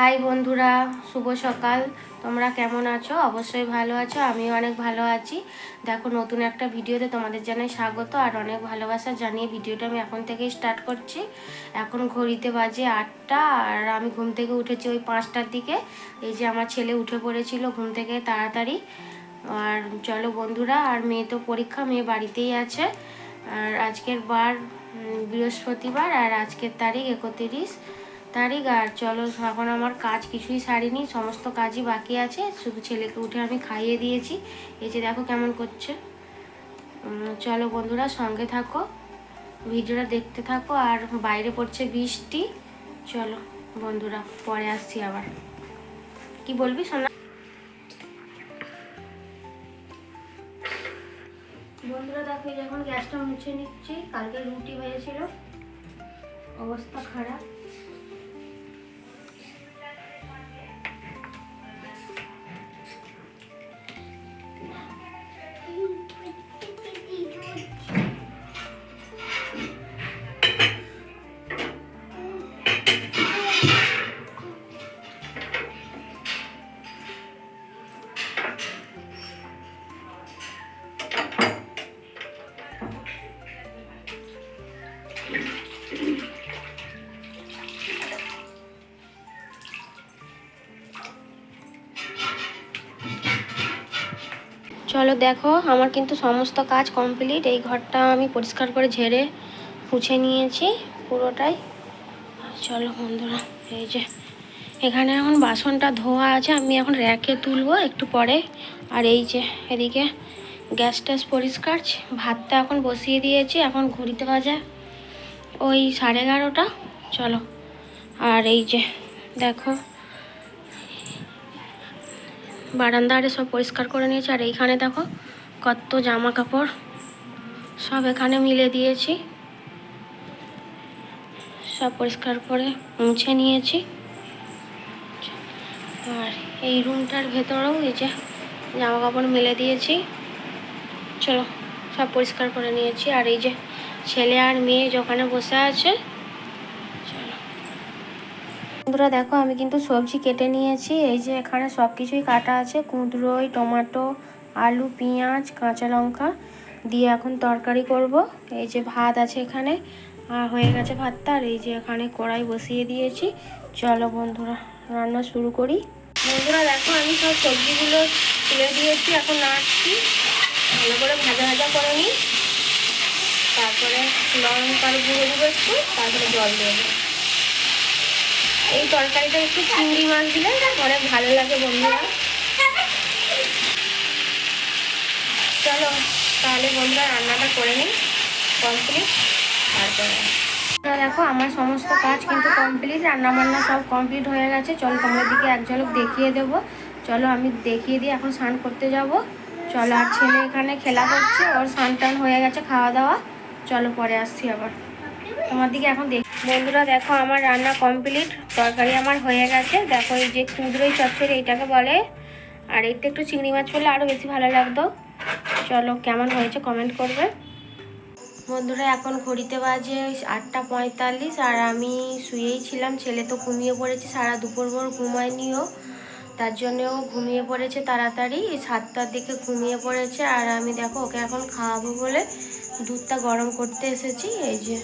High বন্ধুরা, শুভ সকাল। তোমরা কেমন আছো? অবশ্যই ভালো আছো, আমিও অনেক ভালো আছি। দেখো, নতুন একটা ভিডিওতে তোমাদের জানাই স্বাগত আর অনেক ভালোবাসা জানিয়ে ভিডিওটা আমি এখন থেকেই স্টার্ট করছি। এখন ঘড়িতে বাজে আটটা আর আমি ঘুম থেকে উঠেছি ওই পাঁচটার দিকে। এই যে আমার ছেলে উঠে পড়েছিল ঘুম থেকে তাড়াতাড়ি। আর চলো বন্ধুরা, আর মেয়ে তো পরীক্ষা, মেয়ে বাড়িতেই আছে। আর আজকের বার বৃহস্পতিবার আর আজকের তারিখ একত্রিশ। তারিখ আর চলো এখন আমার কাজ কিছুই সারিনি, সমস্ত কাজই বাকি আছে, শুধু ছেলেকে উঠে আমি খাইয়ে দিয়েছি। এই যে দেখো কেমন করছে। চলো বন্ধুরা সঙ্গে থাকো, ভিডিওটা দেখতে থাকো, আর বাইরে পড়ছে বৃষ্টি। চলো বন্ধুরা, পরে আসছি আবার। কি বলবি শোনা বন্ধুরা দেখো, এই যে এখন গ্যাসটা মুছে নিচ্ছি, কালকে রুটি হয়েছিল। অবস্থা খারাপ। চলো দেখো, আমার কিন্তু সমস্ত কাজ কমপ্লিট এই ঘরটা আমি পরিষ্কার করে ঝেড়ে পুছে নিয়েছি পুরোটাই। চলো বন্ধুরা, এই যে এখানে এখন বাসনটা ধোয়া আছে, আমি এখন র্যাকে তুলবো একটু পরে। আর এই যে এদিকে গ্যাস ট্যাস পরিষ্কার, ভাতটা এখন বসিয়ে দিয়েছি, এখন ঘড়িতে বাজে ওই সাড়ে এগারোটা। চলো, আর এই যে দেখো বারান্দা আরে সব পরিষ্কার করে নিয়েছি। আর এইখানে দেখো, কত জামা কাপড় সব এখানে মিলে দিয়েছি। সব পরিষ্কার করে মুছে নিয়েছি। আর এই রুমটার ভেতরেও এই যে জামা কাপড় মেলে দিয়েছি। চলো, সব পরিষ্কার করে নিয়েছি। আর এই যে ছেলে আর মেয়ে ওখানে বসে আছে বন্ধুরা দেখো, আমি কিন্তু সবজি কেটে নিয়েছি। এই যে এখানে সব কিছুই কাটা আছে। কুঁদরোই, টমাটো, আলু, পেঁয়াজ, কাঁচা লঙ্কা দিয়ে এখন তরকারি করব। এই যে ভাত আছে এখানে। আর হয়ে গেছে ভাতটা। আর এই যে এখানে কড়াই বসিয়ে দিয়েছি। চলো বন্ধুরা, রান্না শুরু করি। বন্ধুরা দেখো, আমি সব সবজিগুলো তুলে দিয়েছি। এখন নাড়ছি। ভালো করে ভাজা ভাজা করে নিই। তারপরে লঙ্কার গুঁড়ো দেবো একটু। তারপরে জল দিয়ে দেবো। এই তরকারিটা একটু চিংড়ি মাছ দিলে অনেক ভালো লাগে বন্ধুরা। চলো, তাহলে বন্ধুরা রান্নাটা করে নিই কমপ্লিট তারপরে। দেখো, আমার সমস্ত কাজ কিন্তু কমপ্লিট রান্না বান্না সব কমপ্লিট হয়ে গেছে। চলো তোমাদের দিকে এক ঝলক দেখিয়ে দেবো। চলো, আমি দেখিয়ে দিয়ে এখন স্নান করতে যাব। চলো, আর ছেলে এখানে খেলা করছে, ওর স্নান টান হয়ে গেছে খাওয়া দাওয়া চলো, পরে আসছি আবার। তোমার দিকে এখন দেখ বন্ধুরা দেখো আমার রান্না কমপ্লিট, তরকারি আমার হয়ে গেছে। দেখো এই যে কুঁদরোই চচ্চড়ি, এইটাকে বলে। আর এতে একটু চিংড়ি মাছ পড়লে আরও বেশি ভালো লাগতো। চলো, কেমন হয়েছে কমেন্ট করবে। বন্ধুরা, এখন ঘড়িতে বাজে আটটা পঁয়তাল্লিশ, আর আমি শুয়েই ছিলাম। ছেলে তো ঘুমিয়ে পড়েছে, সারা দুপুর ভোর ঘুমায়নিও। তার জন্যও ঘুমিয়ে পড়েছে তাড়াতাড়ি। সাতটার দিকে ঘুমিয়ে পড়েছে, আর আমি দেখো ওকে এখন খাওয়াবো বলে দুধটা গরম করতে এসেছি। এই যে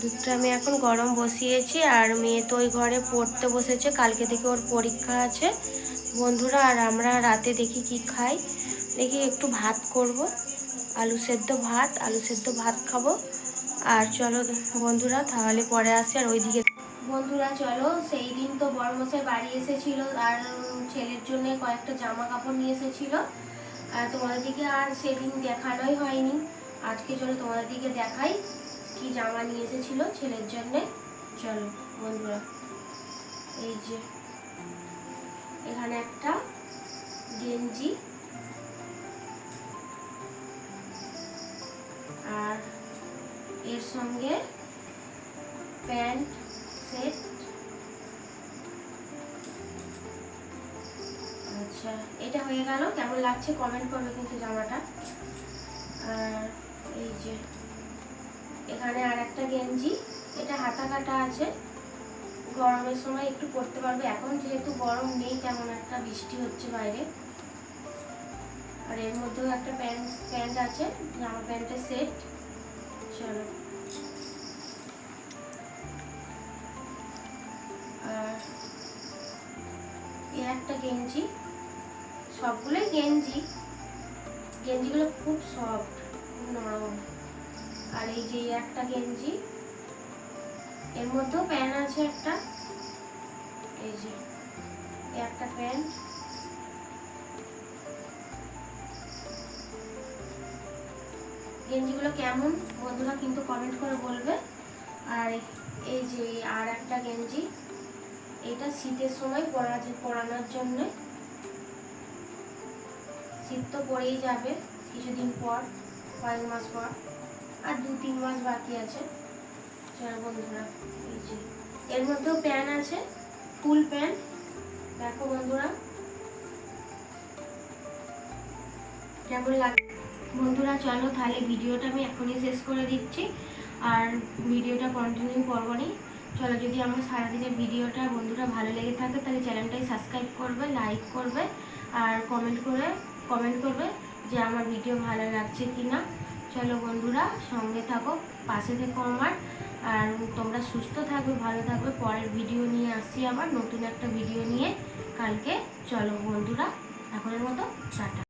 দুধটা আমি এখন গরম বসিয়েছি আর মেয়ে তো ওই ঘরে পড়তে বসেছে, কালকে থেকে ওর পরীক্ষা আছে। বন্ধুরা, আর আমরা রাতে দেখি কি খাই। দেখি একটু ভাত করব, আলু সেদ্ধ ভাত, আলু সেদ্ধ ভাত খাব। আর চলো বন্ধুরা, তাহলে পরে আসি আর ওইদিকে। বন্ধুরা, চলো, সেই দিন তো বড়মশাই বাড়ি এসেছিল আর ছেলের জন্য কয়েকটা জামা কাপড় নিয়ে এসেছিল। আর তোমাদের দিকে আর সেদিন দেখানোই হয়নি। আজকে চলো তোমাদের দিকে দেখাই। কি জামা নিয়ে এসেছিল ছেলের জন্যে? চলো বন্ধুরা, এই যে এখানে একটা গেঞ্জি আর এর সঙ্গে প্যান্ট সেট। আচ্ছা এটা হয়ে গেল। কেমন লাগছে? কমেন্ট করবে কিন্তু জামাটা। আর এই যে এখানে আর একটা গেঞ্জি, এটা হাতা কাটা আছে। গরমের সময় একটু পরতে পারবে। এখন যেহেতু গরম নেই, তেমন একটা বৃষ্টি হচ্ছে বাইরে। আর এর মধ্যেও একটা প্যান্ট প্যান্ট আছে। জামা প্যান্টের সেট। চলো। আর একটা গেঞ্জি। সবগুলোই গেঞ্জি। গেঞ্জিগুলো খুব সফট নরম। আর এই যে একটা গেঞ্জি, এর মধ্যেও প্যান্ট আছে একটা। এই যে একটা প্যান্ট। গেঞ্জিগুলো কেমন? বন্ধুরা কিন্তু কমেন্ট করে বলবে। আর এই যে আর একটা গেঞ্জি, এটা শীতের সময় পরা পরানোর জন্য। শীত তো পরেই যাবে কিছুদিন পর, কয়েক মাস পর। আর দু তিন মাস বাকি আছে। চলো বন্ধুরা, এই যে। এর মধ্যেও প্যান আছে, ফুল প্যান। দেখো বন্ধুরা। কেমন লাগে বন্ধুরা, চলো তাহলে ভিডিওটা আমি এখনই শেষ করে দিচ্ছি। আর ভিডিওটা কন্টিনিউ করব নি। চলো, যদি আমার সারাদিনের ভিডিওটা বন্ধুরা ভালো লেগে থাকে, তাহলে চ্যানেলটাই সাবস্ক্রাইব করবে লাইক করবে, আর কমেন্ট করে কমেন্ট করবে যে আমার ভিডিও ভালো লাগছে কি না চলো বন্ধুরা, সঙ্গে থাকো, পাশে থেকো আমার। আর তোমরা সুস্থ থাকবে, ভালো থাকবে। পরের ভিডিও নিয়ে আসছি আমার নতুন একটা ভিডিও নিয়ে। কালকে চলো বন্ধুরা, এখনের মতো, টাটা।